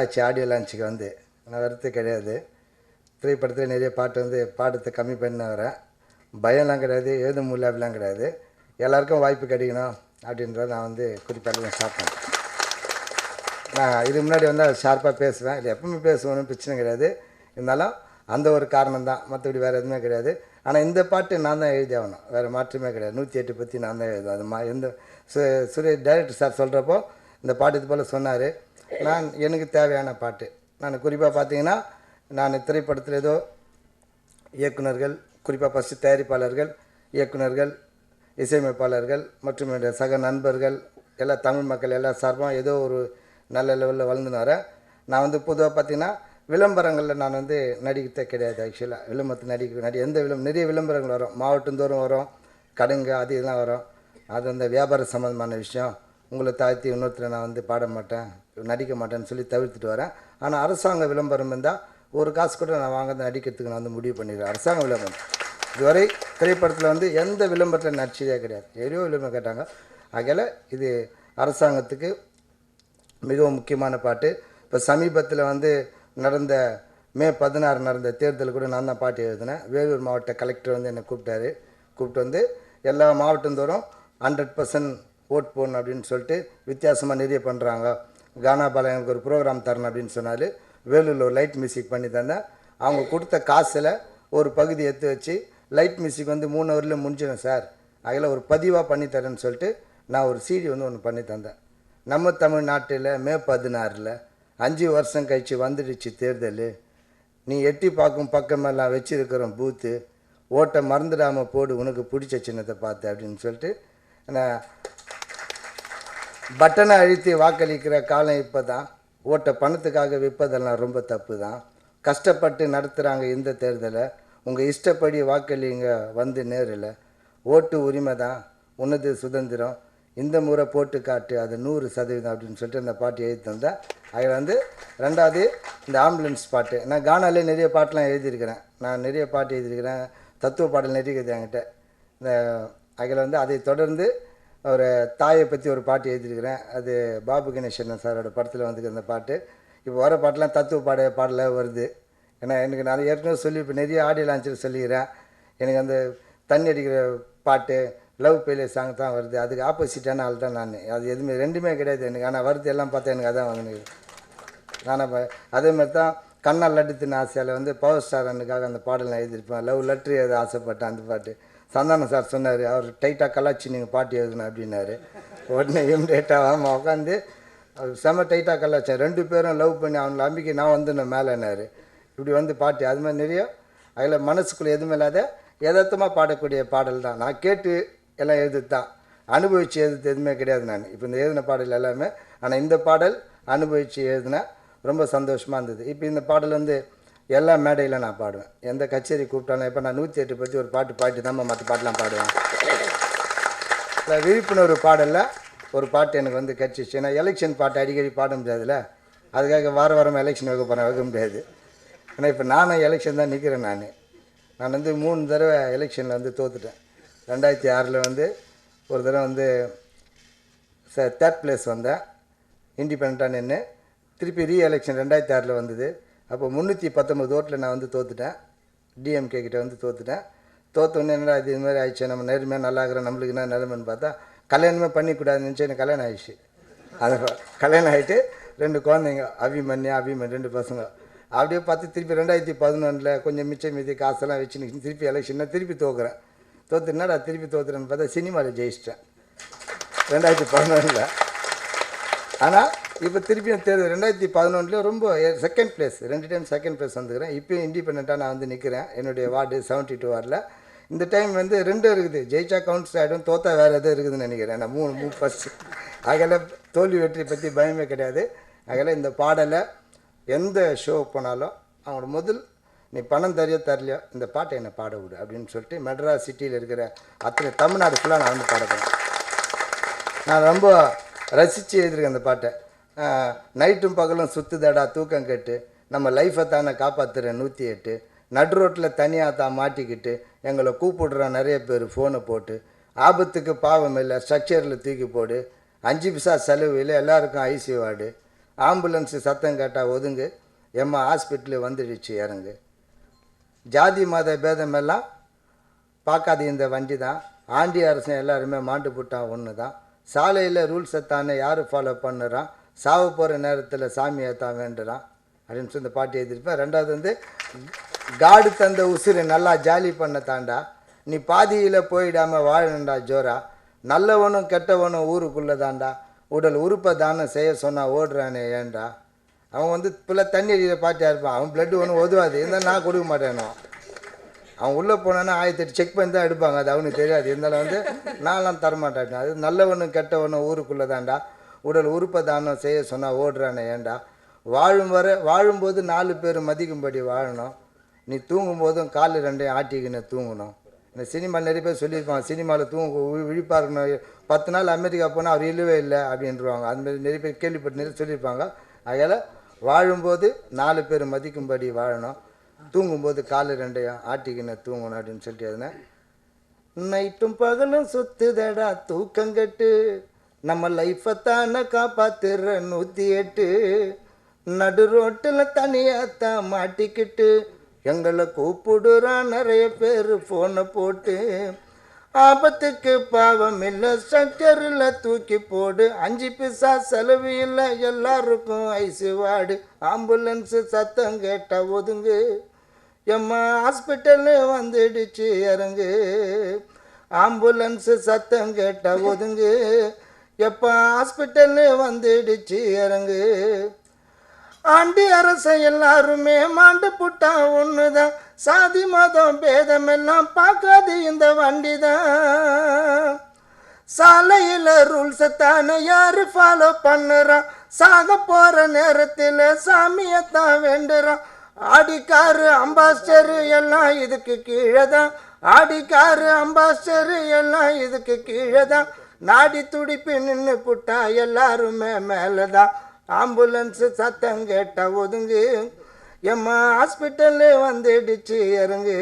ஆச்சு ஆடியோ லான்ச்சுக்கு வந்து நான் வருத்து கிடையாது திரைப்படத்தில் நிறைய பாட்டு வந்து பாடத்தை கம்மி பண்ண வரேன் பயம்லாம் கிடையாது எழுத முடியல அப்படிலாம் கிடையாது எல்லாருக்கும் வாய்ப்பு கிடைக்கணும் அப்படின்றத நான் வந்து குறிப்பாக சாப்பிட்டேன் நான் இது முன்னாடி வந்து ஷார்ப்பாக பேசுவேன் இல்லை எப்பவுமே பேசுவேன்னு பிரச்சனை கிடையாது இருந்தாலும் அந்த ஒரு காரணம் தான் மற்றபடி வேறு எதுவுமே கிடையாது ஆனால் இந்த பாட்டு நான் தான் எழுதி ஆகணும் வேறு மாற்றமே கிடையாது நூற்றி எட்டு பற்றி நான் தான் எழுதுவேன் அது மா எந்த சு சுரேஷ் டைரக்டர் சார் சொல்கிறப்போ இந்த பாட்டு இது போல் சொன்னார் நான் எனக்கு தேவையான பாட்டு. நான் குறிப்பாக பார்த்தீங்கன்னா நான் திரைப்படத்தில் ஏதோ இயக்குனர்கள் குறிப்பாக ஃபஸ்ட்டு தயாரிப்பாளர்கள் இயக்குனர்கள் இசையமைப்பாளர்கள் மற்றும் என்னுடைய சக நண்பர்கள் எல்லா தமிழ் மக்கள் எல்லா சார்பாக ஏதோ ஒரு நல்ல லெவலில் வளர்ந்துன்னு வரேன் நான் வந்து பொதுவாக பார்த்தீங்கன்னா விளம்பரங்களில் நான் வந்து நடிக்கிறதே கிடையாது ஆக்சுவலாக விளம்பரத்தில் நடிக்க நடி எந்த விளம்பரம் நிறைய விளம்பரங்கள் வரும். மாவட்டந்தோறும் வரும். கடைங்க அது இதெல்லாம் வரும். அது அந்த வியாபார சம்மந்தமான விஷயம். உங்களை தாழ்த்தி இன்னொருத்தர் நான் வந்து பாட மாட்டேன் நடிக்க மாட்டேன்னு சொல்லி தவிர்த்துட்டு வரேன். ஆனால் அரசாங்க விளம்பரம் இருந்தால் ஒரு காசு கூட நான் வாங்கிறது நடிக்கிறதுக்கு நான் வந்து முடிவு பண்ணிடுறேன். அரசாங்க விளம்பரம். இதுவரை திரைப்படத்தில் வந்து எந்த விளம்பரத்தில் நடிச்சதே கிடையாது. எதையோ விளம்பரம் கேட்டாங்க. ஆகையால் இது அரசாங்கத்துக்கு மிகவும் முக்கியமான பாட்டு. இப்போ சமீபத்தில் வந்து நடந்த மே பதினாறு நடந்த தேர்தல் கூட நான் தான் பாட்டு எழுதினேன். வேலூர் மாவட்ட கலெக்டர் வந்து என்னை கூப்பிட்டாரு. கூப்பிட்டு வந்து எல்லா மாவட்டந்தோறும் ஹண்ட்ரட் பர்சன்ட் ஓட் போடணும் அப்படின்னு சொல்லிட்டு வித்தியாசமாக நிறைய பண்ணுறாங்க கானா பாலா எனக்கு ஒரு ப்ரோக்ராம் தரணும் அப்படின்னு சொன்னார். வேலூரில் ஒரு லைட் மியூசிக் பண்ணி தந்தேன் அவங்க கொடுத்த காசில் ஒரு பகுதி எடுத்து வச்சு லைட் மியூசிக் வந்து மூணு ஹவரில் முடிஞ்சிடும் சார். அதில் ஒரு பதிவாக பண்ணி தரேன்னு சொல்லிட்டு நான் ஒரு சீடி வந்து ஒன்று பண்ணி தந்தேன். நம்ம தமிழ்நாட்டில் மே பதினாறில் அஞ்சு வருஷம் கழிச்சு வந்துடுச்சு தேர்தல். நீ எட்டி பார்க்கும் பக்கமெல்லாம் வச்சுருக்கிறோம் பூத்து ஓட்டை மறந்துடாமல் போடு உனக்கு பிடிச்ச சின்னத்தை பார்த்து அப்படின்னு சொல்லிட்டு நான் பட்டனை அழுத்தி வாக்களிக்கிற காலம் இப்போ தான் ஓட்டை பணத்துக்காக விற்பதெல்லாம் ரொம்ப தப்பு தான் கஷ்டப்பட்டு நடத்துகிறாங்க இந்த தேர்தலை. உங்கள் இஷ்டப்படி வாக்களிங்க வந்து நேரில். ஓட்டு உரிமை தான் உன்னது சுதந்திரம். இந்த முறை போட்டு காட்டு அது நூறு சதவீதம் அப்படின்னு சொல்லிட்டு அந்த பாட்டு எழுதி தந்தேன் அது வந்து ரெண்டாவது இந்த ஆம்புலன்ஸ் பாட்டு. நான் கானாலே நிறைய பாட்டெலாம் எழுதியிருக்கிறேன். நான் நிறைய பாட்டு எழுதியிருக்கிறேன். தத்துவ பாடல் நிறைய இருக்குது என்கிட்ட. இந்த அதில் வந்து அதை தொடர்ந்து ஒரு தாயை பற்றி ஒரு பாட்டு எழுதியிருக்கிறேன். அது பாபு கணேசன் சாரோட படத்தில் வந்துருக்கு அந்த பாட்டு. இப்போ வர பாட்டெலாம் தத்துவ பாட பாடலாக வருது. ஏன்னா எனக்கு நான் ஏற்கனவே சொல்லி இப்போ நிறைய ஆடியோ லான்ச்சில் சொல்லிக்கிறேன். எனக்கு அந்த தண்ணி அடிக்கிற பாட்டு லவ் பெயிலே சாங் தான் வருது. அதுக்கு ஆப்போசிட்டான ஆள் தான் நான். அது எதுவுமே ரெண்டுமே கிடையாது எனக்கு. ஆனால் வருது எல்லாம் பார்த்தா எனக்கு அதான் வந்து நான் அப்போ அதே மாதிரி தான் கண்ணால் லட்டு தின்ன ஆசையால் வந்து பவர் ஸ்டார் அண்ணுக்காக அந்த பாடல் நான் எழுதியிருப்பேன். லவ் லெட்ரு எது ஆசைப்பட்டேன் அந்த பாட்டு. சந்தானம் சார் சொன்னார். அவர் டைட்டாக கலாச்சி நீங்கள் பாட்டு எழுதணும் அப்படின்னாரு. உடனே இம்மிடியேட்டாக ஆமாம் உட்காந்து அவர் செம டைட்டாக கலாச்சேன் ரெண்டு பேரும் லவ் பண்ணி அவங்கள அம்பிக்கை நான் வந்து மேலேனாரு இப்படி வந்து பாட்டு அது மாதிரி நிறைய அதில் மனசுக்குள்ளே எதுவுமே இல்லாத யதார்த்தமாக பாடக்கூடிய பாடல் தான். நான் கேட்டு எல்லாம் எழுதுது தான் அனுபவித்து எழுதுறது எதுவுமே கிடையாது நான். இப்போ இந்த எழுதின பாடல் எல்லாமே ஆனால் இந்த பாடல் அனுபவித்து எழுதினேன் ரொம்ப சந்தோஷமாக இருந்தது. இப்போ இந்த பாடல் வந்து எல்லா மேடையில் நான் பாடுவேன். எந்த கச்சேரி கூப்பிட்டாலும் இப்போ நான் நூற்றி எட்டு பற்றி ஒரு பாட்டு பாட்டு தான் மற்ற பாட்டெலாம் பாடுவேன். இல்லை விழிப்புணர்வு பாடலில் ஒரு பாட்டு எனக்கு வந்து கிடச்சிச்சு ஏன்னா எலெக்ஷன் பாட்டு அடிக்கடி பாட முடியாதுல்ல. அதுக்காக வார வாரம் எலெக்ஷன் வைக்க போகிறேன் வைக்க முடியாது. ஏன்னா இப்போ நானும் எலெக்ஷன் தான் நிற்கிறேன் நான். நான் வந்து மூணு தடவை எலெக்ஷனில் வந்து தோத்துட்டேன். ரெண்டாயிரத்தி ஆறில் வந்து ஒரு தடவை வந்து ச தேர்ட் பிளேஸ் வந்தேன். இண்டிபெண்ட்டாக நின்று திருப்பி ரீ எலெக்ஷன் ரெண்டாயிரத்தி ஆறில் வந்தது. அப்போ முந்நூற்றி பத்தொம்பது ஓட்டில் நான் வந்து தோத்துட்டேன். டிஎம்கே கிட்டே வந்து தோத்துட்டேன். தோத்தோடனே என்னடா இது மாதிரி ஆயிடுச்சு நம்ம நேர்மையாக நல்லா இருக்கிறோம் நம்மளுக்கு என்ன நிலைமைன்னு பார்த்தா கல்யாணமே பண்ணிக்கூடாதுன்னு நினச்சி எனக்கு கல்யாணம் ஆயிடுச்சு. அது கல்யாணம் ஆகிட்டு ரெண்டு குழந்தைங்க அபிமன்யா அபிமன் ரெண்டு பசங்க. அப்படியே பார்த்து திருப்பி ரெண்டாயிரத்தி பதினொன்றில் கொஞ்சம் மிச்சம் மீதி காசெல்லாம் வச்சு திருப்பி எலெக்ஷனை திருப்பி தோக்குறேன். தோத்துனாடா என்னடா திருப்பி தோத்துறேன்னு பார்த்தா சினிமாவில் ஜெயிச்சிட்டேன். ரெண்டாயிரத்தி பதினொன்றில் ஆனால் இப்போ திருப்பியும் தேர்தல் ரெண்டாயிரத்தி பதினொன்றில் ரொம்ப செகண்ட் பிளேஸ் ரெண்டு டைம் செகண்ட் பிளேஸ் வந்துக்கிறேன். இப்போயும் இண்டிபெண்ட்டாக நான் வந்து நிற்கிறேன் என்னுடைய வார்டு செவன்ட்டி டூ வார்டில். இந்த டைம் வந்து ரெண்டும் இருக்குது. ஜெயிச்சா கவுன்சில் ஆகிடும் தோத்தா வேறு எதுவும் இருக்குதுன்னு நினைக்கிறேன். நான் மூணு மூணு ஃபஸ்ட்டு அதில் தோல்வி வெற்றி பற்றி பயமே கிடையாது. அதில் இந்த பாடலை எந்த ஷோ போனாலும் அவங்களோட முதல் நீ பணம் தரையோ தரலையோ இந்த பாட்டை என்னை பாட விடு அப்படின்னு சொல்லிட்டு மெட்ராஸ் சிட்டியில் இருக்கிற அத்தனை தமிழ்நாடு ஃபுல்லாக நான் வந்து பாட நான் ரொம்ப ரசித்து எழுதியிருக்கேன் அந்த பாட்டை. நைட்டும் பகலும் சுத்துதடா தூக்கம் கெட்டு. நம்ம லைஃப்பை தானே காப்பாற்றுறேன் நூற்றி எட்டு. நடு ரோட்டில் தனியாக தான் மாட்டிக்கிட்டு எங்களை கூப்பிடுறோம் நிறைய பேர் ஃபோனை போட்டு ஆபத்துக்கு பாவம் இல்லை ஸ்ட்ரக்சரில் தூக்கி போடு. அஞ்சு பிசா செலவு இல்லை எல்லாருக்கும் ஐசி வார்டு. ஆம்புலன்ஸு சத்தம் கேட்டால் ஒதுங்கு. எம்மா ஹாஸ்பிட்டலு வந்துடுச்சு இறங்கு. ஜாதி மத பேதமெல்லாம் பார்க்காது இந்த வண்டி தான் ஆண்டி அரசன் எல்லாருமே மாண்டு போட்டான் ஒன்று தான் சாலையில் ரூல்ஸை தானே யார் ஃபாலோ பண்ணுறான்? சாவு போகிற நேரத்தில் சாமியை தான் வேண்டுறான் அப்படின்னு சொல்லி இந்த பாட்டு எழுதியிருப்பேன். ரெண்டாவது வந்து காடு தந்த உசுறு நல்லா ஜாலி பண்ண தாண்டா நீ பாதியில் போயிடாமல் வாழணுண்டா ஜோரா. நல்லவனும் கெட்டவனும் ஊருக்குள்ளே தாண்டா உடல் உறுப்பை தானம் செய்ய சொன்னால் ஓடுறானே ஏன்டா அவன் வந்து பிள்ளை தண்ணி அடிக்கிற பாட்டியாக இருப்பான். அவன் பிளட்டு ஒன்றும் ஒதுவாது. இருந்தால் நான் கொடுக்க மாட்டேனும் அவன் உள்ளே போனான்னா ஆயிரத்தி செக் பண்ணி தான் எடுப்பாங்க. அது அவனுக்கு தெரியாது. இருந்தாலும் வந்து நான்லாம் தரமாட்டேன். அது நல்லவனும் கெட்டவனும் ஊருக்குள்ளே தான்டா உடல் உறுப்பை தானம் செய்ய சொன்னால் ஓடுறானே ஏன்டா? வாழும் வர வாழும்போது நாலு பேர் மதிக்கும்படி வாழணும். நீ தூங்கும்போதும் காலு ரெண்டையும் ஆட்டிக்கின்னு தூங்கணும். இந்த சினிமா நிறைய பேர் சொல்லியிருப்பாங்க சினிமாவில் தூங்க விழிப்பாக இருக்கணும் பத்து நாள் அமெரிக்கா போனால் அவர் இல்லவே இல்லை அப்படின்றவாங்க. அதுமாரி நிறைய பேர் கேள்விப்பட்டு நிறைய சொல்லியிருப்பாங்க. அதனால் வாழும்போது நாலு பேர் மதிக்கும்படி வாழணும். தூங்கும்போது காலு ரெண்டையும் ஆட்டிக்கின்னு தூங்கணும் அப்படின்னு சொல்லிட்டு எதுனா நைட்டும் பகலும் சுத்துதடா தூக்கங்கட்டு நம்ம லைஃப்பை தானே காப்பாத்துற நூற்றி எட்டு. நடு ரோட்டில் தனியாத்தான் மாட்டிக்கிட்டு எங்களை கூப்பிடுறான் நிறைய பேர் ஃபோனை போட்டு. ஆபத்துக்கு பாவம் இல்லை ஸ்ட்ரக்சரில் தூக்கி போடு. அஞ்சு பிசா செலவு இல்லை எல்லாருக்கும் ஐசு வாடு. ஆம்புலன்ஸு சத்தம் கேட்டால் ஒதுங்கு. எம்மா ஹாஸ்பிட்டலு வந்துடுச்சு இறங்கு. ஆம்புலன்ஸு சத்தம் கேட்ட ஒதுங்கு. எப்போ ஹாஸ்பிட்டலு வந்துடுச்சு இறங்கு. ஆண்டி அரசன் எல்லாருமே மாண்டு புட்டா ஒன்றுதான் சாதி மதம் பேதமெல்லாம் பார்க்காது இந்த வண்டி தான் சாலையில் ரூல்ஸை தானே யார் ஃபாலோ பண்ணுறான் சாக போகிற நேரத்தில் சாமியத்தான் வேண்டுறான் ஆடிக்காரு அம்பாஸ்டரு எல்லாம் இதுக்கு கீழே தான் ஆடிக்காரு அம்பாஸ்டரு எல்லாம் இதுக்கு கீழே தான் நாடி துடிப்பு நின்று புட்டா எல்லாருமே மேலே தான் ஆம்புலன்ஸு சத்தம் கேட்ட ஒதுங்கு. எம்மா ஹாஸ்பிட்டலு வந்துடுச்சு இறங்கு.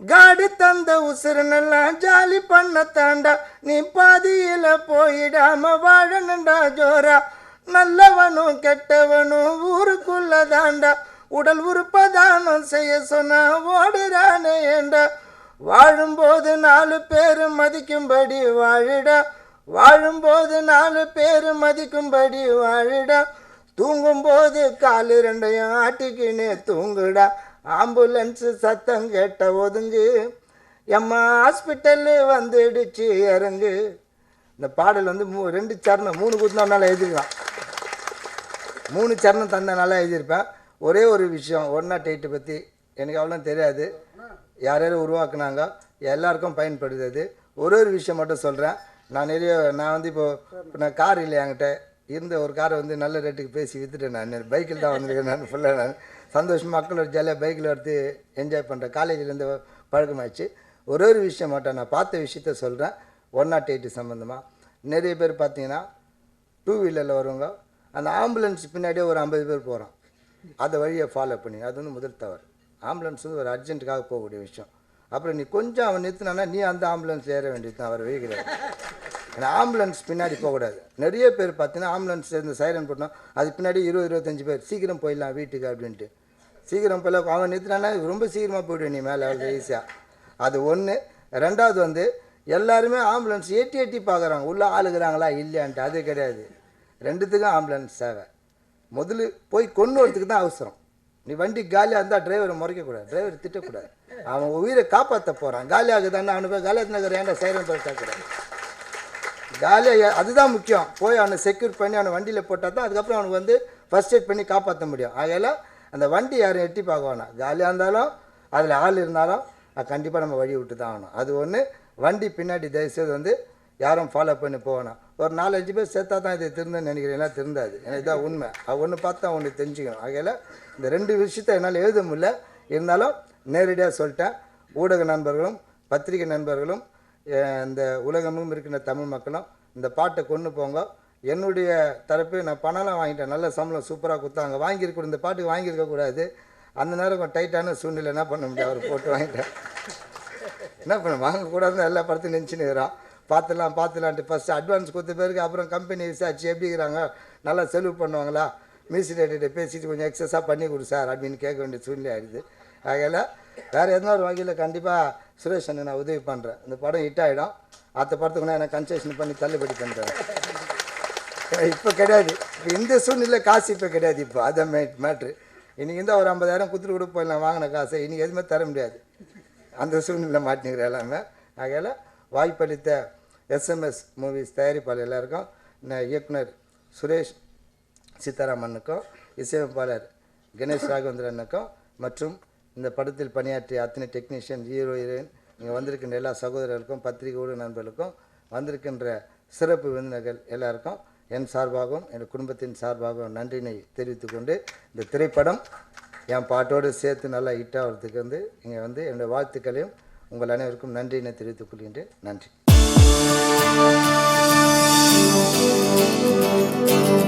காடு தந்த உசுரனெல்லாம் ஜாலி பண்ண தாண்டா நீ பாதியில் போயிடாம வாழணுண்டா ஜோரா. நல்லவனும் கெட்டவனும் ஊருக்குள்ள தாண்டா உடல் உறுப்பதானம் செய்ய சொன்னா ஓடுறானே ஏண்டா? வாழும்போது நாலு பேர் மதிக்கும்படி வாழிடா. வாழும்போது நாலு பேர் மதிக்கும்படி வாழிடா. தூங்கும்போது காலு ரெண்டையும் ஆட்டிக்கினே தூங்குடா. ஆம்புலன்ஸு சத்தம் கேட்ட ஒதுங்கு. எம்மா ஹாஸ்பிட்டலு வந்துடுச்சு இறங்கு. இந்த பாடல் வந்து மூ ரெண்டு சரணம் மூணு குத்துனால எழுதிருக்கான் மூணு சரணம் தந்தனால எழுதியிருப்பேன். ஒரே ஒரு விஷயம் ஒன் நாட் எயிட்டை பற்றி எனக்கு அவ்வளோ தெரியாது. யார் யாரும் உருவாக்குனாங்க எல்லாருக்கும் பயன்படுது அது. ஒரு ஒரு விஷயம் மட்டும் சொல்கிறேன் நான் நிறைய நான் வந்து இப்போது இப்போ நான் கார் இல்லை என்கிட்ட? இருந்த ஒரு காரை வந்து நல்ல ரேட்டுக்கு பேசி விற்றுட்டேன் நான். பைக்கில் தான் வந்திருக்கேன் நான் ஃபுல்லாக நான். சந்தோஷம் மக்களோட ஜாலியாக பைக்கில் எடுத்து என்ஜாய் பண்ணுறேன் காலேஜிலேருந்து பழக்கமாச்சு ஒரு ஒரு விஷயம் மட்டும் நான் பார்த்த விஷயத்த சொல்கிறேன் ஒன் நாட் எயிட்டு சம்மந்தமாக நிறைய பேர் பார்த்தீங்கன்னா டூ வீலரில் வருவாங்க. அந்த ஆம்புலன்ஸ் பின்னாடியே ஒரு ஐம்பது பேர் போகிறோம் அதை வழியை ஃபாலோ பண்ணி அது வந்து முதல் தவறு. ஆம்புலன்ஸ் வந்து ஒரு அர்ஜென்ட்டுக்காக போகக்கூடிய விஷயம். அப்புறம் நீ கொஞ்சம் அவன் நிறுத்தினானா நீ அந்த ஆம்புலன்ஸ் ஏற வேண்டியது தான் அவர் கிடையாது ஏன்னா ஆம்புலன்ஸ் பின்னாடி போகக்கூடாது. நிறைய பேர் பார்த்தீங்கன்னா ஆம்புலன்ஸ் இந்த சைரன் போட்டோம் அது பின்னாடி இருபது இருபத்தஞ்சு பேர் சீக்கிரம் போயிடலாம் வீட்டுக்கு அப்படின்ட்டு. சீக்கிரம் போயிடலாம். அவன் நிறுத்தினானா ரொம்ப சீக்கிரமாக போய்டுவேன் நீ மேலே அவ்வளோ ஈஸியாக அது ஒன்று ரெண்டாவது வந்து எல்லாருமே ஆம்புலன்ஸ் எட்டி எட்டி பார்க்குறாங்க உள்ளே ஆளுகிறாங்களா இல்லையான்ட்டு அது கிடையாது. ரெண்டுத்துக்கும் ஆம்புலன்ஸ் சேவை முதல்ல போய் கொண்டு வரதுக்கு தான் அவசரம். நீ வண்டி காலியாக இருந்தால் டிரைவரை முறைக்கக்கூடாது. டிரைவர் திட்டக்கூடாது. அவன் உயிரை காப்பாற்ற போகிறான் காலியாகுதான்னு அவனு போய் காலியாக நகர் ஏன்டா சைரன் பார்க்கக்கூடாது காலியாக அதுதான் முக்கியம். போய் அவனை செக்யூர் பண்ணி அவனை வண்டியில் போட்டால் தான் அதுக்கப்புறம் அவனுக்கு வந்து ஃபர்ஸ்ட் எய்ட் பண்ணி காப்பாற்ற முடியும். ஆகையில் அந்த வண்டி யாரும் எட்டி பார்க்க வேணாம். காலியாக இருந்தாலும் அதில் ஆள் இருந்தாலும் கண்டிப்பாக நம்ம வழி விட்டு தான் ஆகணும். அது ஒன்று வண்டி பின்னாடி தயவுசெய்து வந்து யாரும் ஃபாலோ பண்ணி போகணும் ஒரு நாலஞ்சு பேர் சேர்த்தா தான் இதை திருந்தன்னு நினைக்கிறீங்களா திருந்தாது. எனக்கு இதான் உண்மை. அது ஒன்று பார்த்தா ஒன்று தெரிஞ்சுக்கணும். ஆகையில் இந்த ரெண்டு விஷயத்த என்னால் எழுத முடியல. இருந்தாலும் நேரடியாக சொல்லிட்டேன். ஊடக நண்பர்களும் பத்திரிகை நண்பர்களும் இந்த உலகமும் இருக்கின்ற தமிழ் மக்களும் இந்த பாட்டை கொண்டு போங்க. என்னுடைய தரப்பு நான் பணம்லாம் வாங்கிட்டேன். நல்ல சம்பளம் சூப்பராக கொடுத்தாங்க வாங்கியிருக்க இந்த பாட்டுக்கு வாங்கியிருக்க கூடாது. அந்த நேரம் டைட்டான சூழ்நிலை என்ன பண்ண முடியும்? அவர் போட்டு வாங்கிட்டேன். என்ன பண்ண வாங்கக்கூடாதுன்னு எல்லா படத்தையும் நினச்சின்னு இருக்கிறான். பார்த்துலாம் பார்த்துலான்ட்டு ஃபஸ்ட்டு அட்வான்ஸ் கொடுத்த பிறகு அப்புறம் கம்பெனி விசாரிச்சு எப்படிங்கிறாங்க நல்லா செலவு பண்ணுவாங்களா? மியூசிக் பேசிட்டு கொஞ்சம் எக்ஸஸாக பண்ணி கொடு சார் அப்படின்னு கேட்க வேண்டிய சூழ்நிலை ஆகிடுது ஆகையில் வேறு எதனா ஒரு வகையில் கண்டிப்பாக சுரேஷ் அண்ணன் நான் உதவி பண்ணுறேன் இந்த படம் ஹிட் ஆகிடும் அடுத்த படத்துக்கு நான் எனக்கு கன்செஷன் பண்ணி தள்ளுபடி பண்ணுறேன் இப்போ கிடையாது. இப்போ இந்த சூழ்நிலை காசு இப்போ கிடையாது இப்போ. அதான் மே மேட்ரு இன்றைக்கி இருந்தால் ஒரு ஐம்பதாயிரம் கொடுத்துட்டு கூட போயிடலாம் வாங்கின காசை. இன்றைக்கி எதுவுமே தர முடியாது. அந்த சூழ்நிலை மாட்டினுங்கிற எல்லாமே. ஆகையால் வாய்ப்பளித்த எஸ்எம்எஸ் மூவிஸ் தயாரிப்பாளர் எல்லாருக்கும் நான் இயக்குனர் சுரேஷ் சீதாராமனுக்கும் இசையமைப்பாளர் கணேஷ் ராகவேந்திரனுக்கும் மற்றும் இந்த படத்தில் பணியாற்றிய அத்தனை டெக்னீஷியன் ஹீரோ ஹீரோயின் இங்கே வந்திருக்கின்ற எல்லா சகோதரர்களுக்கும் பத்திரிகை ஊடக நண்பர்களுக்கும் வந்திருக்கின்ற சிறப்பு விருந்தினர்கள் எல்லாருக்கும் என் சார்பாகவும் என் குடும்பத்தின் சார்பாகவும் நன்றினை தெரிவித்துக்கொண்டு இந்த திரைப்படம் என் பாட்டோடு சேர்த்து நல்லா ஹிட் ஆகிறதுக்கு வந்து இங்கே வந்து என்னுடைய வாழ்த்துக்களையும் உங்கள் அனைவருக்கும் நன்றினை தெரிவித்துக் கொள்கின்றேன். நன்றி. Thank you.